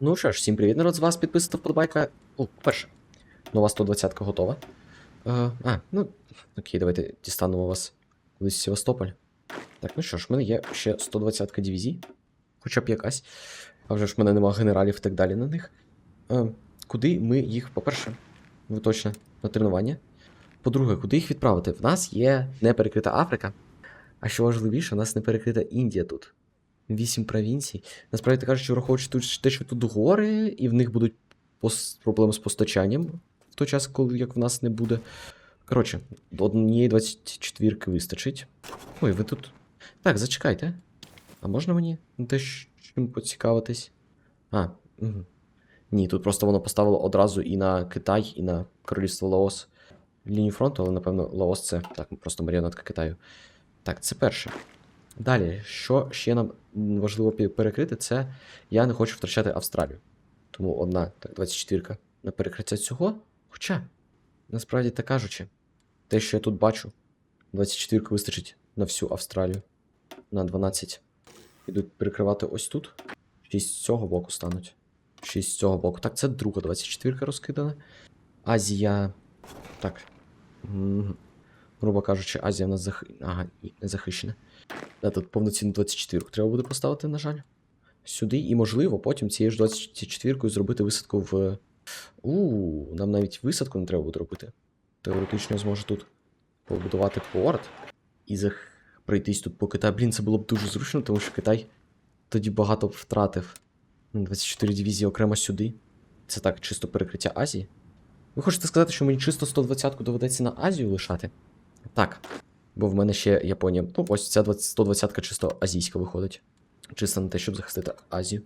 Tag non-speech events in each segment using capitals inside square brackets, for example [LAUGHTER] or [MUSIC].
Ну що ж, всім привіт, народ, з вас підписана вподобайка. О, перше. Нова 120 готова. Е, а, ну, окей, давайте дістанемо вас кудись в Севастополь. Так, ну що ж, в мене є ще 120 дивізій. Хоча б якась. А вже ж в мене нема генералів і так далі на них. Е, куди ми їх, по-перше, ви точно на тренування. По-друге, куди їх відправити? В нас є не перекрита Африка. А що важливіше, у нас не перекрита Індія тут. Вісім провінцій. Насправді кажучи, враховуючи тут те, що тут гори, і в них будуть проблеми з постачанням в той час, коли як в нас не буде. Коротше, однієї 24 вистачить. Ой, ви тут. Так, зачекайте. А можна мені теж чим поцікавитись? А, угу. Ні, тут просто воно поставило одразу і на Китай, і на Королівство Лаос лінію фронту, але напевно Лаос це так, просто маріонетка Китаю. Так, це перше. Далі, що ще нам важливо перекрити, це я не хочу втрачати Австралію. Тому одна, так, 24 на перекриття цього. Хоча, насправді так кажучи, те, що я тут бачу, 24 вистачить на всю Австралію. На 12 ідуть перекривати ось тут. 6 з цього боку стануть. 6 з цього боку. Так, це друга 24 розкидана. Азія. Так. Грубо кажучи, Азія в нас зах... ага, не захищена. Да, тут повноцінну 24 треба буде поставити, на жаль. Сюди, і можливо, потім цією ж 24 зробити висадку в. У, нам навіть висадку не треба буде робити. Теоретично зможу тут побудувати порт і зах... пройтись тут по Китаю. Блін, це було б дуже зручно, тому що Китай тоді багато втратив. Ну, 24 дивізії окремо сюди. Це так, чисто перекриття Азії. Ви хочете сказати, що мені чисто 120-ку доведеться на Азію лишати? Так. Бо в мене ще Японія. Ну, ось ця 120 чисто азійська виходить. Чисто на те, щоб захистити Азію.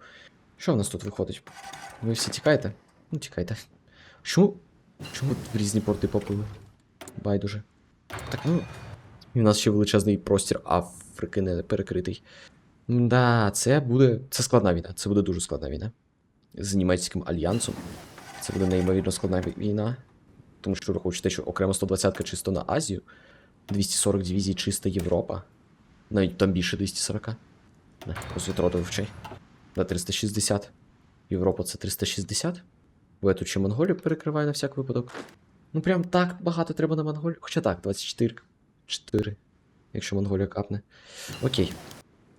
Що в нас тут виходить? Ви всі тікаєте? Ну, тікайте. Чому? Чому в різні порти поплили? Байдуже. Так, ну. І в нас ще величезний простір Африки не перекритий. Да, це буде. Це складна війна. Це буде дуже складна війна. З німецьким альянсом. Це буде неймовірно складна війна. Тому що враховуючи те, що окремо 120 чисто на Азію. 240 дивізій чиста Європа. Навіть там більше 240. Не, розвітроду вивчай. На 360. Європа це 360. Бо я тут ще Монголію перекриваю на всяк випадок. Ну прям так багато треба на Монголію. Хоча так, 24. 4. Якщо Монголія капне. Окей.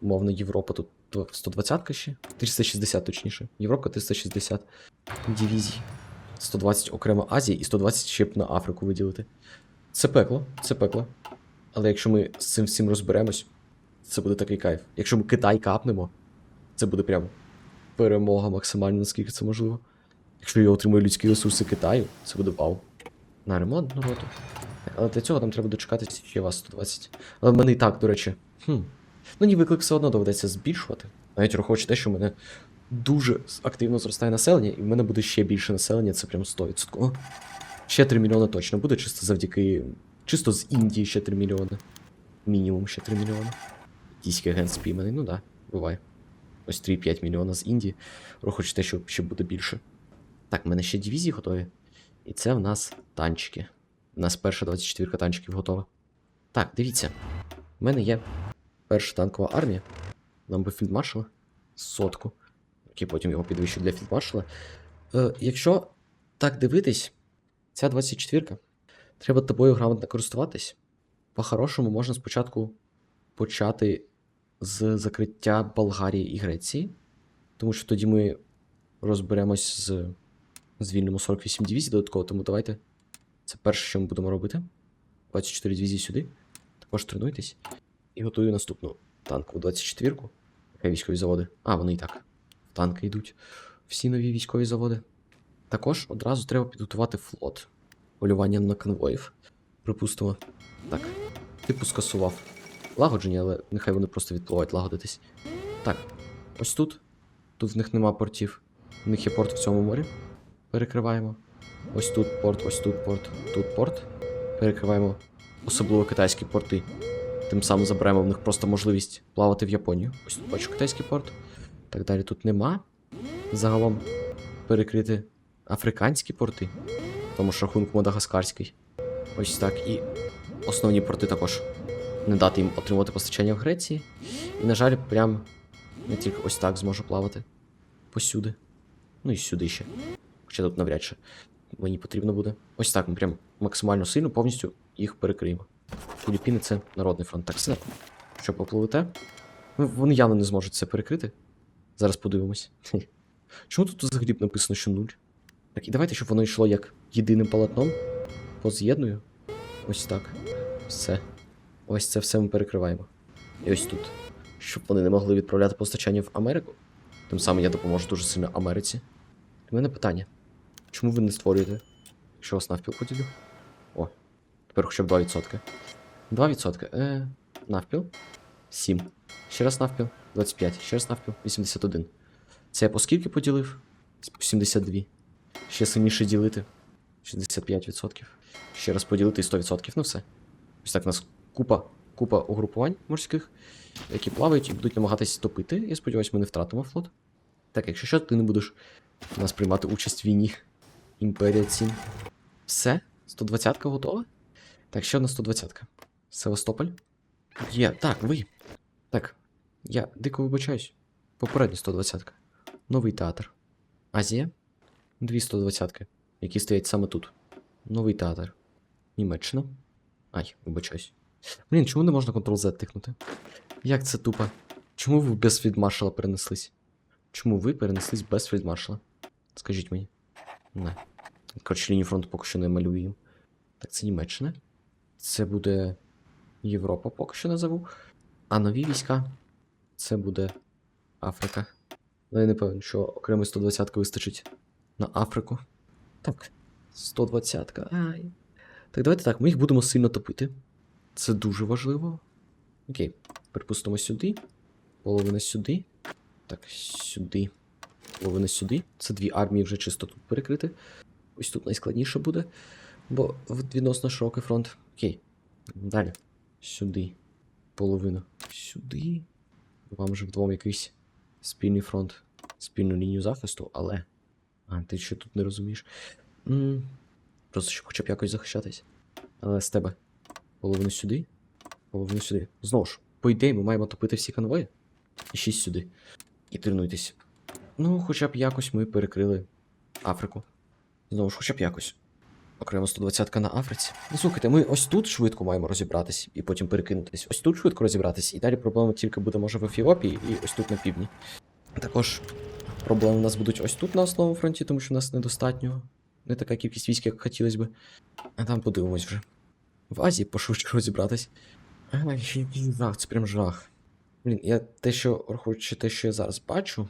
Мовно, Європа тут 120 ще. 360 точніше. Європа 360 дивізій. 120 окремо Азії і 120 ще б на Африку виділити. Це пекло, це пекло. Але якщо ми з цим всім розберемось, це буде такий кайф. Якщо ми Китай капнемо, це буде прям перемога максимально, наскільки це можливо. Якщо я отримую людські ресурси Китаю, це буде вау. На ремонт народу. Але для цього нам треба дочекатися ще вас 120. Але в мене і так, до речі. Хм. Ну ні, виклик все одно доведеться збільшувати. Навіть враховуючи те, що в мене дуже активно зростає населення, і в мене буде ще більше населення, це прям 100%. Ще 3 мільйони точно буде, чисто завдяки. Чисто з Індії ще 3 мільйони. Мінімум ще 3 мільйони. Дійський агент спійманий, ну да, буває. Ось 3-5 мільйона з Індії. Враховуючи те, що ще буде більше. Так, в мене ще дивізії готові. І це в нас танчики. У нас перша 24 танчиків готова. Так, дивіться. У мене є перша танкова армія. Нам би фільдмаршала. Сотку. Окей, потім його підвищу для фільдмаршала. Е, якщо так дивитись, ця 24 треба тобою грамотно користуватись. По-хорошому можна спочатку почати з закриття Болгарії і Греції, тому що тоді ми розберемось з звільнимо 48 дивізій додатково, тому давайте. Це перше, що ми будемо робити. 24 дивізії сюди. Також тренуйтесь. І готую наступну танкову 24-ку. Військові заводи? А, вони і так. В танки йдуть. Всі нові військові заводи. Також одразу треба підготувати флот. Полювання на конвоїв. Припустимо. Так. Типу скасував. Лагодження, але нехай вони просто відпливають лагодитись. Так, ось тут. Тут в них нема портів. У них є порт в цьому морі. Перекриваємо. Ось тут порт, ось тут порт, тут порт. Перекриваємо особливо китайські порти. Тим самим заберемо в них просто можливість плавати в Японію. Ось тут бачу китайський порт. Так далі тут нема. Загалом перекрити африканські порти. Тому що рахунок мадагаскарський. Ось так. І основні порти також. Не дати їм отримувати постачання в Греції. І, на жаль, прям не тільки ось так зможу плавати. Посюди. Ну і сюди ще. Хоча тут навряд чи мені потрібно буде. Ось так, ми прям максимально сильно повністю їх перекриємо. Філіппіни це народний фронт. Так, все. Що попливете? Ну, вони явно не зможуть це перекрити. Зараз подивимось. [LAUGHS] Чому тут взагалі написано, що нуль? Так, і давайте, щоб воно йшло як єдиним полотном. Поз'єдную. Ось так. Все. Ось це все ми перекриваємо. І ось тут. Щоб вони не могли відправляти постачання в Америку. Тим самим я допоможу дуже сильно Америці. У мене питання. Чому ви не створюєте? Якщо вас навпіл поділю? О, тепер хоча б 2%. 2%. Е, навпіл. 7. Ще раз навпіл. 25. Ще раз навпіл. 81. Це я по скільки поділив? 72. Ще сильніше ділити. 65%. Ще раз поділити і 100%. Ну все. Ось так у нас купа, купа угрупувань морських, які плавають і будуть намагатись топити. Я сподіваюся, ми не втратимо флот. Так, якщо що, ти не будеш у нас приймати участь в війні. Імперія цін. Все? 120-ка готова? Так, ще одна 120-ка. Севастополь. Є. Так, ви. Так. Я дико вибачаюсь. Попередня 120-ка. Новий театр. Азія. Дві 120-ки, які стоять саме тут. Новий театр. Німеччина. Ай, вибачаюсь. Блін, чому не можна Ctrl-Z тикнути? Як це тупо? Чому ви без фільдмаршала перенеслись? Чому ви перенеслись без фільдмаршала? Скажіть мені. Не. Коротше, лінію фронту поки що не малюю. Так, це Німеччина. Це буде Європа, поки що назову. А нові війська це буде Африка. Ну, я не певен, що окремої 120 вистачить на Африку. Так, 120-ка. Ай. Так, давайте так, ми їх будемо сильно топити. Це дуже важливо. Окей, припустимо сюди. Половина сюди. Так, сюди. Половина сюди. Це дві армії вже чисто тут перекрити. Ось тут найскладніше буде. Бо відносно широкий фронт. Окей. Далі. Сюди. Половину. Сюди. Вам же вдвом якийсь спільний фронт, спільну лінію захисту, але. А, ти ще тут не розумієш. м Просто щоб хоча б якось захищатись. Але з тебе. Половину сюди. Половину сюди. Знову ж, по ідеї, ми маємо топити всі конвої. І шість сюди. І тренуйтесь. Ну, хоча б якось ми перекрили Африку. Знову ж, хоча б якось. Окремо 120-ка на Африці. Ну, слухайте, ми ось тут швидко маємо розібратись і потім перекинутись. Ось тут швидко розібратись, і далі проблема тільки буде, може, в Ефіопії і ось тут на півдні. Також проблеми у нас будуть ось тут на основному фронті, тому що у нас недостатньо. Не така кількість військ, як хотілося би. А там подивимось вже. В Азії пошвидше розібратись. Ай, жах, це прям жах. Блін, я те, що рахуючи те, що я зараз бачу,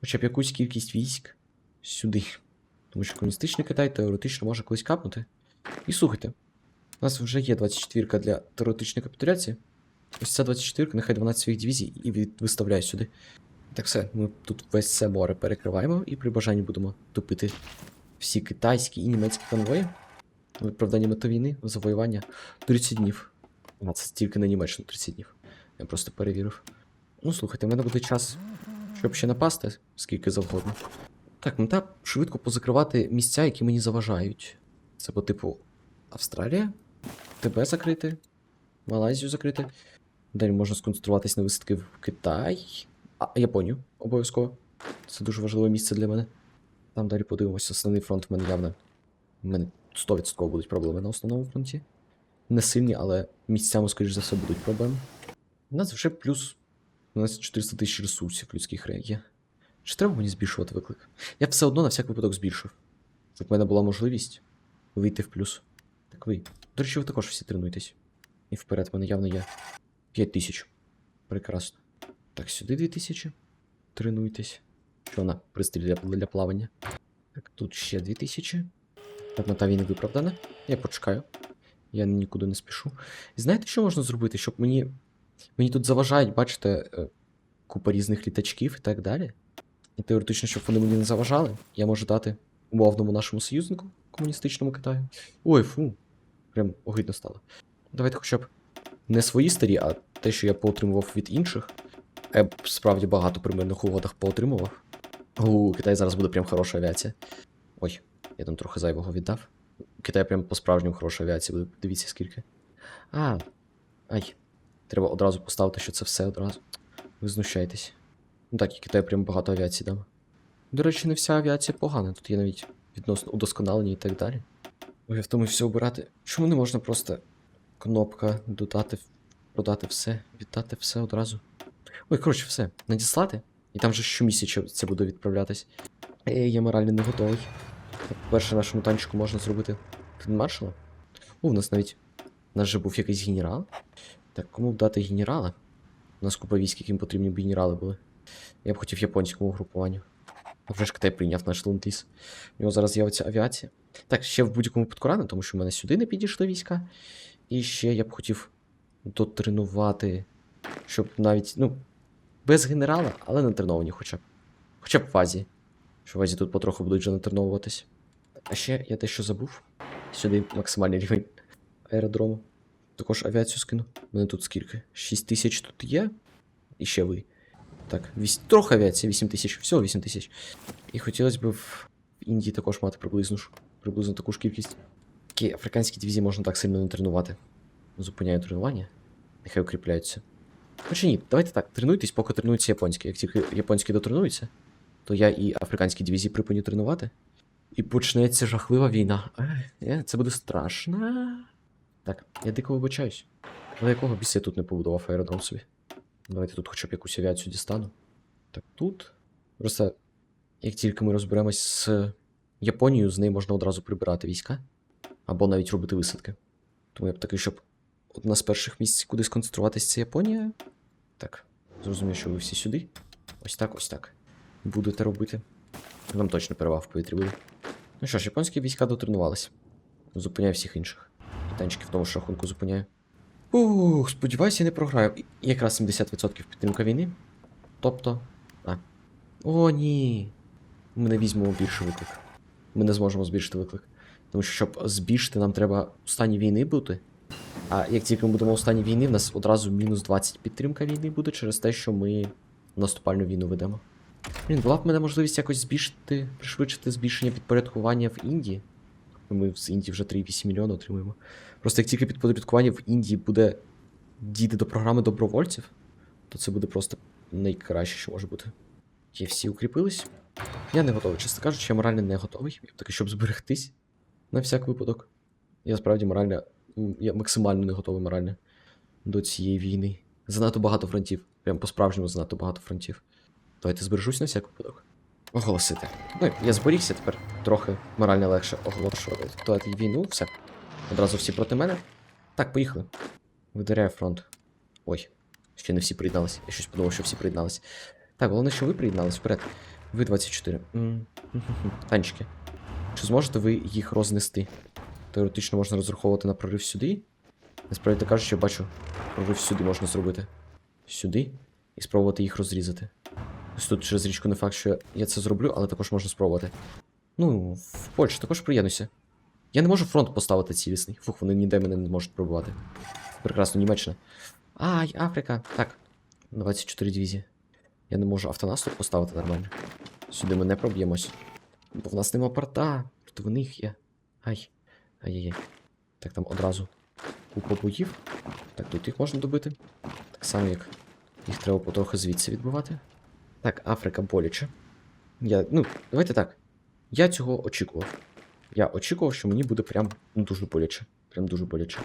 хоча б якусь кількість військ сюди. Тому що комуністичний Китай теоретично може колись капнути. І слухайте, у нас вже є 24 для теоретичної капітуляції. Ось ця 24, нехай 12 своїх дивізій і виставляю сюди. Так все, ми тут весь це море перекриваємо і при бажанні будемо топити всі китайські і німецькі конвої. Виправдання мети війни, завоювання 30 днів. А це тільки на Німеччину 30 днів. Я просто перевірив. Ну, слухайте, в мене буде час, щоб ще напасти, скільки завгодно. Так, мета швидко позакривати місця, які мені заважають. Це по типу Австралія, тебе закрити, Малайзію закрити. Далі можна сконцентруватись на висадки в Китай, а Японію обов'язково. Це дуже важливе місце для мене. Там далі подивимося, основний фронт в мене явно. У мене 100% будуть проблеми на основному фронті. Не сильні, але місцями, скоріш за все, будуть проблеми. У нас вже плюс. У нас 400 тисяч ресурсів людських є. Чи треба мені збільшувати виклик? Я все одно на всяк випадок збільшив. Щоб в мене була можливість вийти в плюс. Так ви. До речі, ви також всі тренуєтесь. І вперед, в мене явно є 5 тисяч. Прекрасно. Так, сюди 2 тисячі. Тренуйтесь. Що на пристрій для, для плавання. Так, тут ще 2 тисячі. Так, мета війни виправдана. Я почекаю. Я нікуди не спішу. І знаєте, що можна зробити, щоб мені. Мені тут заважають, бачите, е, купа різних літачків і так далі. І теоретично, щоб вони мені не заважали, я можу дати умовному нашому союзнику, комуністичному Китаю. Ой, фу. Прям огидно стало. Давайте хоча б не свої старі, а те, що я поотримував від інших. Я справді багато при мирних угодах поотримував. У Китай зараз буде прям хороша авіація. Ой, я там трохи зайвого віддав. У Китаю прям по-справжньому хороша авіація буде. Дивіться скільки. А. Ай. Треба одразу поставити, що це все одразу. Ви знущаєтесь. Ну так, і Китай прям багато авіації дам. До речі, не вся авіація погана, тут є навіть відносно удосконалені і так далі. Ой, я втомився все обирати. Чому не можна просто кнопка додати, продати все, віддати все одразу? Ой, коротше, все, надіслати. І там же щомісяця це буде відправлятись. Ей, я морально не готовий. По-перше, нашому танчику можна зробити маршала. О, у нас навіть. У нас же був якийсь генерал. Так, кому б дати генерала? У нас купа військ, яким потрібні б генерали були. Я б хотів японському угрупуванню. А вже ж Китай прийняв наш ленд-ліз. У нього зараз з'явиться авіація. Так, ще в будь-якому випадку рано, тому що в мене сюди не підійшли війська. І ще я б хотів дотренувати, щоб навіть, ну, без генерала, але натреновані хоча б. Хоча б в Азії. Що в Азії тут потроху будуть вже натреновуватись. А ще я дещо забув. Сюди максимальний рівень аеродрому. Також авіацію скину. Мене тут скільки? 6 тисяч тут є. І ще ви. Так, вісь... трохи авіації, 8 тисяч. Всього 8 тисяч. І хотілося б в Індії також мати приблизно ж, приблизно таку ж кількість. Такі африканські дивізії можна так сильно не тренувати. Зупиняю тренування. Нехай укріпляються. Хоча ні, давайте так, тренуйтесь, поки тренуються японські. Як тільки японські дотренуються, то я і африканські дивізії припиню тренувати. І почнеться жахлива війна. Е, Це буде страшно. Так, я дико вибачаюсь. Але якого біса я тут не побудував аеродром собі? Давайте тут хоча б якусь авіацію дістану. Так, тут. Просто, як тільки ми розберемось з Японією, з неї можна одразу прибирати війська. Або навіть робити висадки. Тому я б такий, щоб одна з перших місць, куди сконцентруватися, це Японія. Так, зрозумів, що ви всі сюди. Ось так, ось так. Будете робити. Нам точно переваг в повітрі буде. Ну що ж, японські війська дотренувалися. Зупиняю всіх інших. Танчики в тому ж рахунку зупиняю. Ух, сподіваюся, я не програю. Якраз 70% підтримка війни. Тобто. А. О, ні. Ми не візьмемо більше виклик. Ми не зможемо збільшити виклик. Тому що, щоб збільшити, нам треба у стані війни бути. А як тільки ми будемо у стані війни, в нас одразу мінус 20 підтримка війни буде через те, що ми наступальну війну ведемо. Блін, була б мене можливість якось збільшити, пришвидшити збільшення підпорядкування в Індії. Ми з Індії вже 3,8 мільйона отримуємо. Просто як тільки підпорядкування в Індії буде дійти до програми добровольців, то це буде просто найкраще, що може бути. Є всі укріпились. Я не готовий, чесно кажучи, я морально не готовий. Я таки, щоб зберегтись на всяк випадок. Я справді морально. Я максимально не готовий морально до цієї війни. Занадто багато фронтів. Прям по-справжньому занадто багато фронтів. Давайте збережусь на всяк випадок. Оголосити. Ну, я зберігся тепер трохи морально легше оголошувати. Давайте війну, все. Одразу всі проти мене. Так, поїхали. Видаряю фронт. Ой, ще не всі приєдналися. Я щось подумав, що всі приєдналися. Так, головне, що ви приєднались вперед. Ви 24. Танчики. Чи зможете ви їх рознести? Теоретично можна розраховувати на прорив сюди. Насправді кажучи, я бачу, прорив сюди можна зробити. Сюди. І спробувати їх розрізати. Ось тут через річку не факт, що я це зроблю, але також можна спробувати. Ну, в Польщу також приєднуйся. Я не можу фронт поставити цілісний. Фух, вони ніде мене не можуть пробувати. Прекрасно, Німеччина. Ай, Африка. Так. 24 дивізії. Я не можу автонаступ поставити нормально. Сюди ми не проб'ємось. Бо в нас нема порта. Тут в них є. Ай. Ай-яй-яй. Так, там одразу купа боїв. Так, тут їх можна добити. Так само, як їх треба потрохи звідси відбивати. Так, Африка боляче. Я, ну, давайте так. Я цього очікував. Я очікував, що мені буде прям ну, дуже боляче. Прям дуже боляче.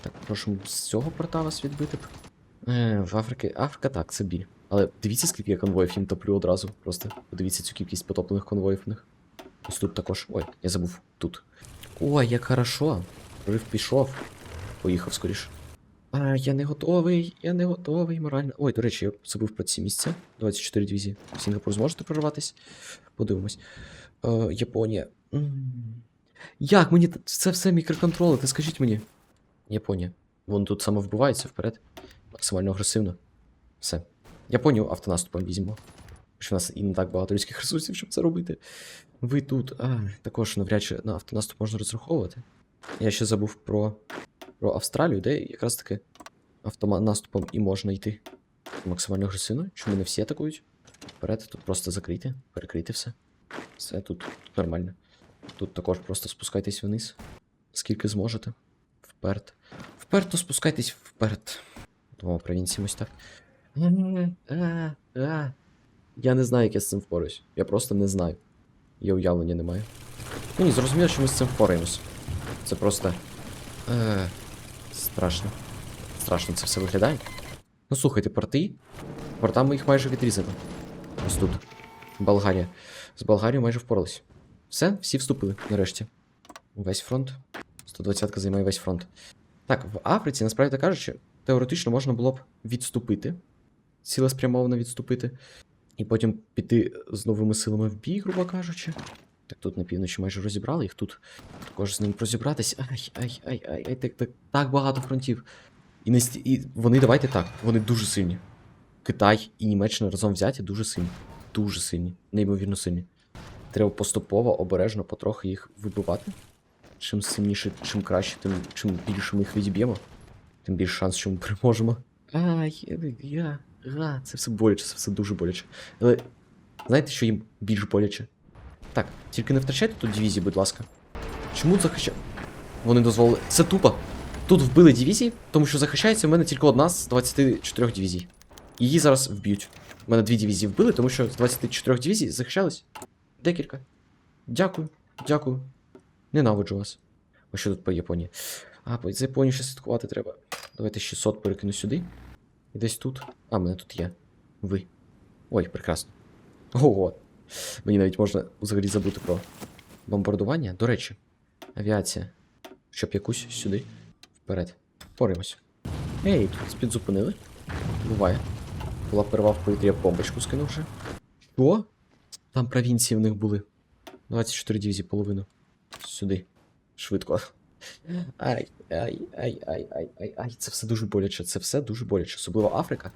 Так, прошу з цього порта вас відбити. Е, в Африці. Африка так, це біль. Але дивіться, скільки я конвоїв їм топлю одразу. Просто подивіться цю кількість потоплених конвоїв в них. Ось тут також. Ой, я забув. Тут. Ой, як хорошо. Рив пішов. Поїхав скоріше. А, я не готовий, я не готовий морально. Ой, до речі, я забув про ці місця. 24 дивізії. Сінгапур зможете прорватись? Подивимось. Е, Японія. М. Як мені це все мікроконтроли? Ти скажіть мені. Японія. Вон тут саме вбивається вперед. Максимально агресивно. Все. Японію автонаступом візьмемо. Що в нас і не так багато людських ресурсів, щоб це робити. Ви тут. А, також навряд чи на автонаступ можна розраховувати. Я ще забув про, про Австралію, де якраз таки автонаступом і можна йти. Максимально агресивно. Чому не всі атакують? Вперед, тут просто закрити, перекрити все. Все тут, нормально. Тут також просто спускайтесь вниз. Скільки зможете. Вперед. Вперто спускайтесь вперед. Тому провінції так. А, а. Я не знаю, як я з цим впораюсь. Я просто не знаю. Я уявлення не маю. Ну ні, зрозуміло, що ми з цим впораємось. Це просто. Е, страшно. Страшно це все виглядає. Ну слухайте, порти. Портами їх майже відрізано. Ось тут. Болгарія. З Болгарією майже впорались. Все, всі вступили, нарешті. Весь фронт. 120-ка займає весь фронт. Так, в Африці, насправді кажучи, теоретично можна було б відступити. Цілеспрямовано відступити. І потім піти з новими силами в бій, грубо кажучи. Так тут на півночі майже розібрали їх тут. Також з ним розібратись. Ай, ай, ай, ай, ай, так, так, так багато фронтів. І, не сті... і вони, давайте так, вони дуже сильні. Китай і Німеччина разом взяті дуже сильні. Дуже сильні, неймовірно сильні. Треба поступово, обережно, потрохи їх вибивати. Чим сильніше, чим краще, тим чим більше ми їх відіб'ємо, тим більше шанс, що ми переможемо. Ай, я, га, це все боляче, це все дуже боляче. Але знаєте, що їм більш боляче? Так, тільки не втрачайте тут дивізії, будь ласка. Чому захища... Вони дозволили. Це тупо. Тут вбили дивізії, тому що захищається в мене тільки одна з 24 дивізій. Її зараз вб'ють. У мене дві дивізії вбили, тому що з 24 дивізій захищались декілька. Дякую, дякую. Ненавиджу вас. А що тут по Японії? А, по за Японію ще слідкувати треба. Давайте 600 перекину сюди. І десь тут. А, мене тут є. Ви. Ой, прекрасно. Ого. Мені навіть можна взагалі забути про бомбардування. До речі, авіація. Щоб якусь сюди. Вперед. Поримось. Ей, тут підзупинили. Буває. Була перерва в повітрі, я бомбочку скинув вже. Що? Там провінції в них були. 24 дивізії, половину. Сюди. Швидко. Ай, ай, ай, ай, ай, ай, ай. Це все дуже боляче. Це все дуже боляче. Особливо Африка.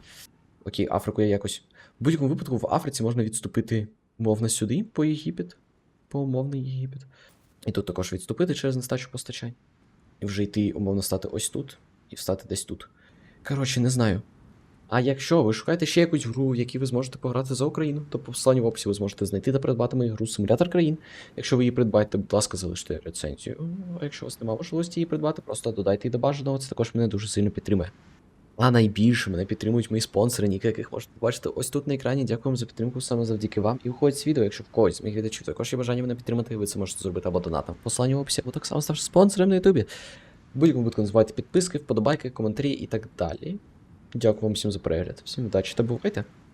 Окей, Африку я якось. В будь-якому випадку в Африці можна відступити умовно сюди, по Єгипет. По умовний Єгипет. І тут також відступити через нестачу постачань. І вже йти, умовно, стати ось тут і встати десь тут. Коротше, не знаю. А якщо ви шукаєте ще якусь гру, в якій ви зможете пограти за Україну, то по посиланню в описі ви зможете знайти та придбати мою гру Симулятор країн. Якщо ви її придбаєте, будь ласка, залиште рецензію. А якщо у вас немає можливості її придбати, просто додайте її до бажаного, це також мене дуже сильно підтримує. А найбільше мене підтримують мої спонсори, ніки яких можете побачити ось тут на екрані. Дякую вам за підтримку саме завдяки вам. І уходить з відео, якщо в когось з моїх глядачів також є бажання мене підтримати, ви це можете зробити або донатом. Посилання в описі, або так само ставши спонсором на Ютубі. Будь-якому не забувайте підписки, вподобайки, коментарі і так далі. Дякую вам всім за перегляд. Всім удачі та бувайте!